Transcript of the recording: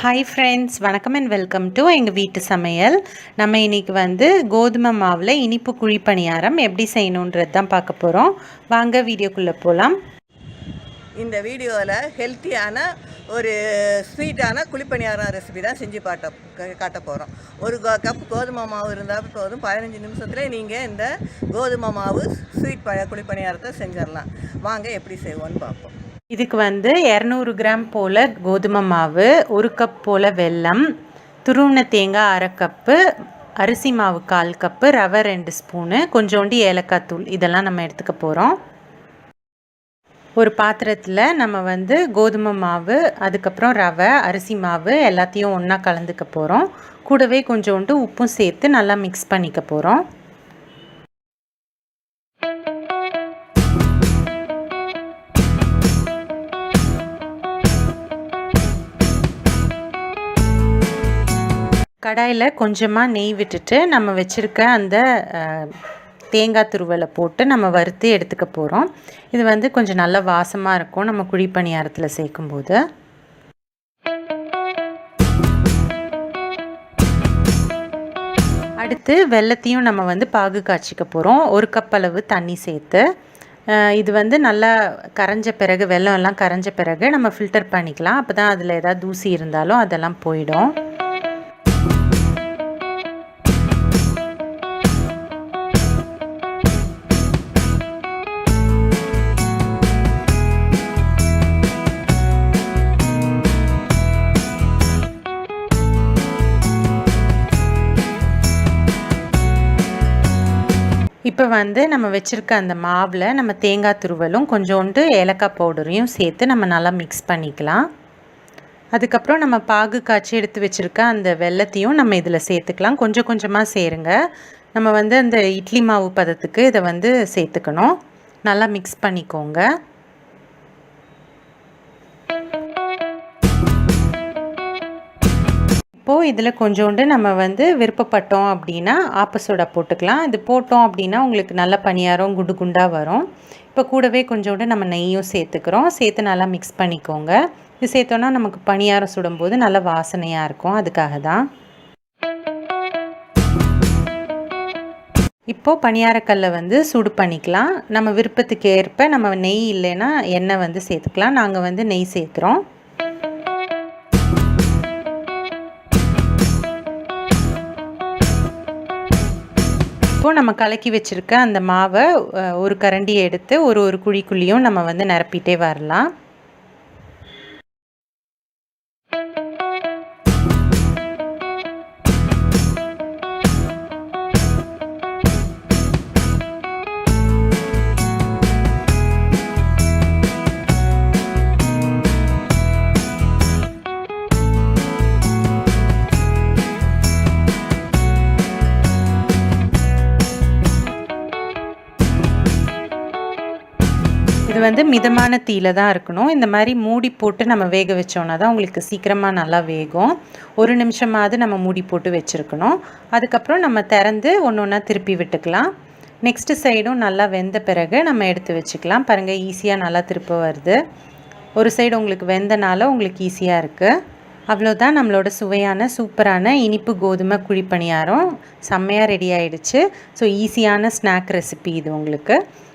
Hi friends வணக்கம் and welcome to எங்கள் வீட்டு சமையல். நம்ம இன்றைக்கி வந்து கோதுமை மாவில் இனிப்பு குழி பணியாரம் எப்படி செய்யணுன்றது தான் பார்க்க போகிறோம் வாங்க வீடியோக்குள்ளே போகலாம் இந்த வீடியோவில் ஹெல்த்தியான ஒரு ஸ்வீட்டான குழிப்பணியாரம் ரெசிபி தான் செஞ்சு பாட்ட க- காட்ட போகிறோம் ஒரு கோ- கப் கோதுமை மாவு இருந்தால் போதும். பதினஞ்சு நிமிஷத்தில் நீங்கள் இந்த கோதுமை மாவு ஸ்வீட் ப குழிப்பணியாரத்தை செஞ்சிடலாம். வாங்க எப்படி செய்வோன்னு பார்ப்போம். இதுக்கு வந்து இரநூறு கிராம் போல் கோதுமை மாவு ஒரு கப் போல் வெல்லம் துருவின தேங்காய் அரை கப்பு அரிசி மாவு கால் கப்பு ரவை ரெண்டு ஸ்பூனு கொஞ்சோண்டு ஏலக்காய் தூள். இதெல்லாம் நம்ம எடுத்துக்க போகிறோம் ஒரு பாத்திரத்தில் நம்ம வந்து கோதுமை மாவு அதுக்கப்புறம் ரவை அரிசி மாவு எல்லாத்தையும் ஒன்றா கலந்துக்க போகிறோம் கூடவே கொஞ்சோண்டு உப்பும் சேர்த்து நல்லா மிக்ஸ் பண்ணிக்க போகிறோம் கடாயில் கொஞ்சமாக நெய் விட்டுட்டு நம்ம வச்சுருக்க அந்த தேங்காய் துருவலை போட்டு நம்ம வறுத்து எடுத்துக்க போகிறோம் இது வந்து கொஞ்சம் நல்ல வாசமாக இருக்கும் நம்ம குழி பணியாரத்தில் சேர்க்கும்போது. அடுத்து வெள்ளத்தையும் நம்ம வந்து பாகு காய்ச்சிக்க போகிறோம் ஒரு கப் அளவு தண்ணி சேர்த்து. இது வந்து நல்லா கரைஞ்ச பிறகு வெள்ளம் எல்லாம் கரைஞ்ச பிறகு நம்ம ஃபில்டர் பண்ணிக்கலாம். அப்போ தான் அதில் ஏதாவது தூசி இருந்தாலும் அதெல்லாம் போயிடும். இப்போ வந்து நம்ம வச்சுருக்க அந்த மாவில் நம்ம தேங்காய் துருவலும் கொஞ்சோண்டு ஏலக்காய் பவுடரையும் சேர்த்து நம்ம நல்லா மிக்ஸ் பண்ணிக்கலாம். அதுக்கப்புறம் நம்ம பாகு காய்ச்சி எடுத்து வச்சுருக்க அந்த வெல்லத்தையும் நம்ம இதில் சேர்த்துக்கலாம். கொஞ்சம் கொஞ்சமாக சேருங்க. நம்ம வந்து அந்த இட்லி மாவு பதத்துக்கு இதை வந்து சேர்த்துக்கணும். நல்லா மிக்ஸ் பண்ணிக்கோங்க. இப்போது இதில் கொஞ்சோண்டு நம்ம வந்து விருப்பப்பட்டோம் அப்படின்னா ஆப்ப போட்டுக்கலாம். இது போட்டோம் அப்படின்னா உங்களுக்கு நல்ல பணியாரம் குண்டு குண்டாக வரும். இப்போ கூடவே கொஞ்சோண்டு நம்ம நெய்யும் சேர்த்துக்கிறோம். சேர்த்து நல்லா மிக்ஸ் பண்ணிக்கோங்க. இது சேர்த்தோன்னா நமக்கு பணியாரம் சுடும்போது நல்ல வாசனையாக இருக்கும். அதுக்காக தான் இப்போது பணியாரக்கல்லை வந்து சூடு பண்ணிக்கலாம். நம்ம விருப்பத்துக்கு ஏற்ப நம்ம நெய் இல்லைன்னா எண்ணெய் வந்து சேர்த்துக்கலாம். நாங்கள் வந்து நெய் சேர்க்குறோம். இப்போது நம்ம கலக்கி வச்சுருக்க அந்த மாவை ஒரு கரண்டியை எடுத்து ஒரு ஒரு குழிக்குள்ளேயும் நம்ம வந்து நிரப்பிட்டே வரலாம். இது வந்து மிதமான தீயில தான் இருக்கணும். இந்த மாதிரி மூடி போட்டு நம்ம வேக வச்சோன்னா தான் உங்களுக்கு சீக்கிரமாக நல்லா வேகும். ஒரு நிமிஷமாவது நம்ம மூடி போட்டு வச்சுருக்கணும். அதுக்கப்புறம் நம்ம திறந்து ஒன்று ஒன்றா திருப்பி விட்டுக்கலாம். நெக்ஸ்ட்டு சைடும் நல்லா வெந்த பிறகு நம்ம எடுத்து வச்சுக்கலாம். பாருங்கள் ஈஸியாக நல்லா திருப்ப வருது. ஒரு சைடு உங்களுக்கு வெந்தனால உங்களுக்கு ஈஸியாக இருக்குது அவ்வளோதான் நம்மளோட சுவையான சூப்பரான இனிப்பு கோதுமை குழிப்பணியாரம். செம்மையாக ரெடி ஆகிடுச்சு ஸோ ஈஸியான ஸ்நாக் ரெசிபி இது உங்களுக்கு.